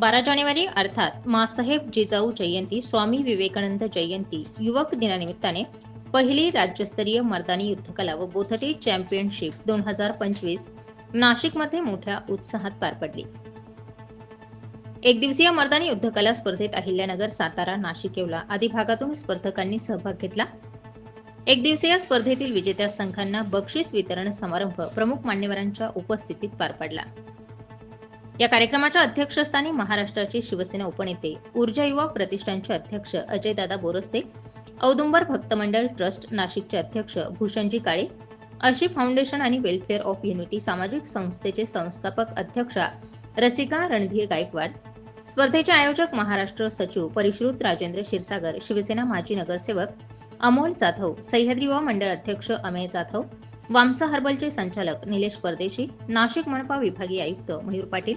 बारा जानेवारी अर्थात मासाहेब जिजाऊ जयंती स्वामी विवेकानंद जयंती युवक दिनानिमित्ताने पहिली राज्यस्तरीय मर्दानी युद्धकला व बोथटी चॅम्पियनशिप दोन हजार पंचवीस नाशिकमध्ये मोठ्या उत्साहात पार पडली. एक दिवसीय मर्दानी युद्धकला स्पर्धेत अहिल्यानगर सातारा नाशिक येवला. आदी भागातून स्पर्धकांनी सहभाग घेतला. एक दिवसीय स्पर्धेतील विजेत्या संघांना बक्षीस वितरण समारंभ प्रमुख मान्यवरांच्या उपस्थितीत पार पडला. या कार्यक्रमाच्या अध्यक्षस्थानी महाराष्ट्राचे शिवसेना उपनेते ऊर्जा युवा प्रतिष्ठानचे अध्यक्ष अजयदादा बोरस्ते औदुंबर भक्त मंडळ ट्रस्ट नाशिकचे अध्यक्ष भूषणजी काळे अशी फाउंडेशन आणि वेलफेअर ऑफ युनिटी सामाजिक संस्थेचे संस्थापक अध्यक्षा रसिका रणधीर गायकवाड स्पर्धेचे आयोजक महाराष्ट्र सचिव परिश्रुत राजेंद्र क्षीरसागर शिवसेना माजी नगरसेवक अमोल जाधव सह्याद्री युवा मंडळ अध्यक्ष अमेय जाधव वामसा हर्बलचे संचालक निलेश परदेशी नाशिक मनपा विभागीय आयुक्त मयूर पाटील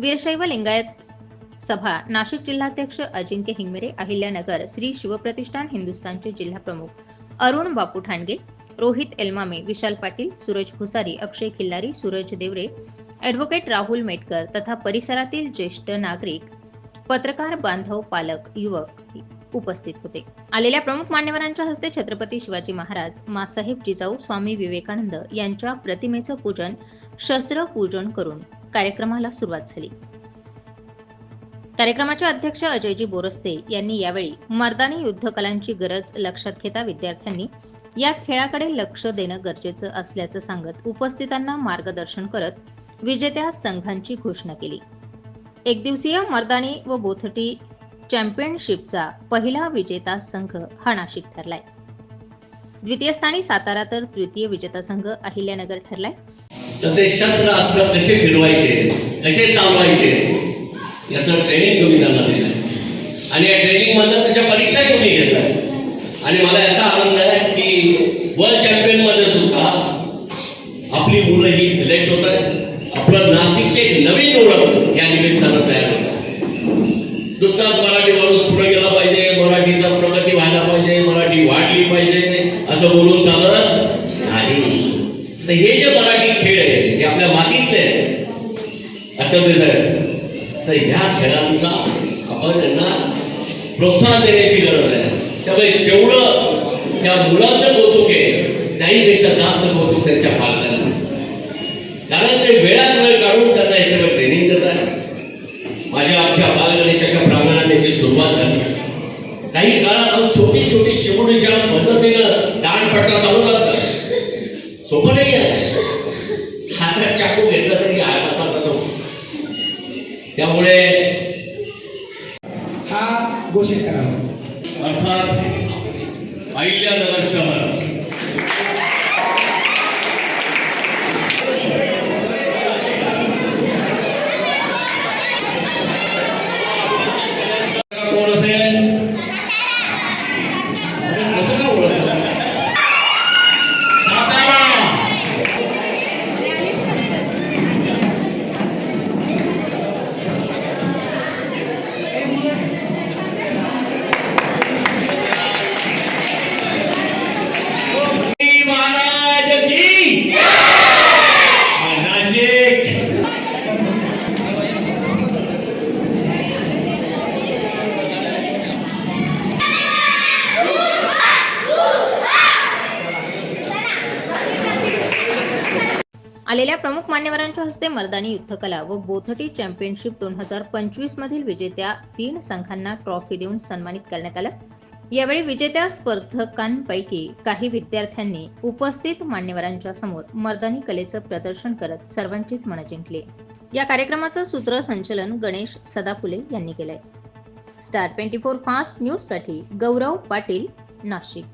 वीरशैव लिंगायत सभा नाशिक जिल्हाध्यक्ष अजिंक्य हिंगमिरे अहिल्यानगर श्री शिवप्रतिष्ठान हिंदुस्थानचे जिल्हा प्रमुख अरुण बापू ठाणगे रोहित एलमामे विशाल पाटील सूरज भुसारी अक्षय खिल्लारी सूरज देवरे ॲडव्होकेट राहुल मेटकर तथा परिसरातील ज्येष्ठ नागरिक पत्रकार बांधव पालक युवक उपस्थित होते. आलेल्या प्रमुख मान्यवरांच्या हस्ते छत्रपती शिवाजी महाराज मासाहेब जिजाऊ स्वामी विवेकानंद यांच्या प्रतिमेचं पूजन शस्त्र पूजन करून कार्यक्रमाला सुरुवात झाली. कार्यक्रमाचे अध्यक्ष अजयजी बोरस्ते यांनी यावेळी मर्दानी युद्धकलांची गरज लक्षात घेता विद्यार्थ्यांनी या खेळाकडे लक्ष देणं गरजेचं असल्याचं सांगत उपस्थितांना मार्गदर्शन करत विजेत्या संघांची घोषणा केली. एकदिवसीय मर्दानी व बोथटी चॅम्पियनशिपचा पहिला विजेता संघ हा नाशिक ठरलाय. द्वितीय स्थानी सातारा तर तृतीय विजेता संघ अहिल्यानगर ठरलाय. तर ते शस्त्र अस्त्र कसे फिरवायचे कसे चालवायचे याचं ट्रेनिंग तुम्ही त्यांना दिलं आणि या ट्रेनिंग मधून त्याच्या परीक्षाही तुम्ही घेतल्या आणि मला याचा आनंद आहे की वर्ल्ड चॅम्पियनमध्ये सुद्धा आपली मुलं ही सिलेक्ट होत आहेत. आपलं नाशिकचे नवीन ओळख या निमित्त नुसताच मराठी माणूस पुढे गेला पाहिजे मराठीचा प्रगती व्हायला पाहिजे मराठी वाढली पाहिजे असं बोलून चालत नाही. तर हे जे मराठी खेळ आहे जे आपल्या मातीतले आहे साहेब तर ह्या खेळांचा आपण त्यांना प्रोत्साहन देण्याची गरज आहे. त्यामुळे जेवढं त्या मुलाचं कौतुक आहे त्याहीपेक्षा जास्त कौतुक त्यांच्या पालकांचं. कारण ते वेळात काढून त्यांना हे सगळं ट्रेनिंग देत आहे माझ्या आमच्या बालगणेशाच्या प्रांगणात त्याची सुरुवात झाली काही काळात अहो छोटी चिमुडीच्या पद्धतीनं दाणपट्टा चालवतात का सोपं नाही आहे हातात चाकू घेतला तरी असाच असो. त्यामुळे हा घोषित करावा अर्थात अहिल्यानगर शहर. आलेल्या प्रमुख मान्यवरांच्या हस्ते मर्दानी युद्धकला व बोथटी चॅम्पियनशिप दोन हजार पंचवीस मधील विजेत्या तीन संघांना ट्रॉफी देऊन सन्मानित करण्यात आलं. यावेळी विजेत्या स्पर्धकांपैकी काही विद्यार्थ्यांनी उपस्थित मान्यवरांच्या समोर मर्दानी कलेचं प्रदर्शन करत सर्वांचीच मनं जिंकली. या कार्यक्रमाचं सूत्रसंचलन गणेश सदाफुले यांनी केलंय. स्टार ट्वेंटी फोर फास्ट न्यूजसाठी गौरव पाटील नाशिक.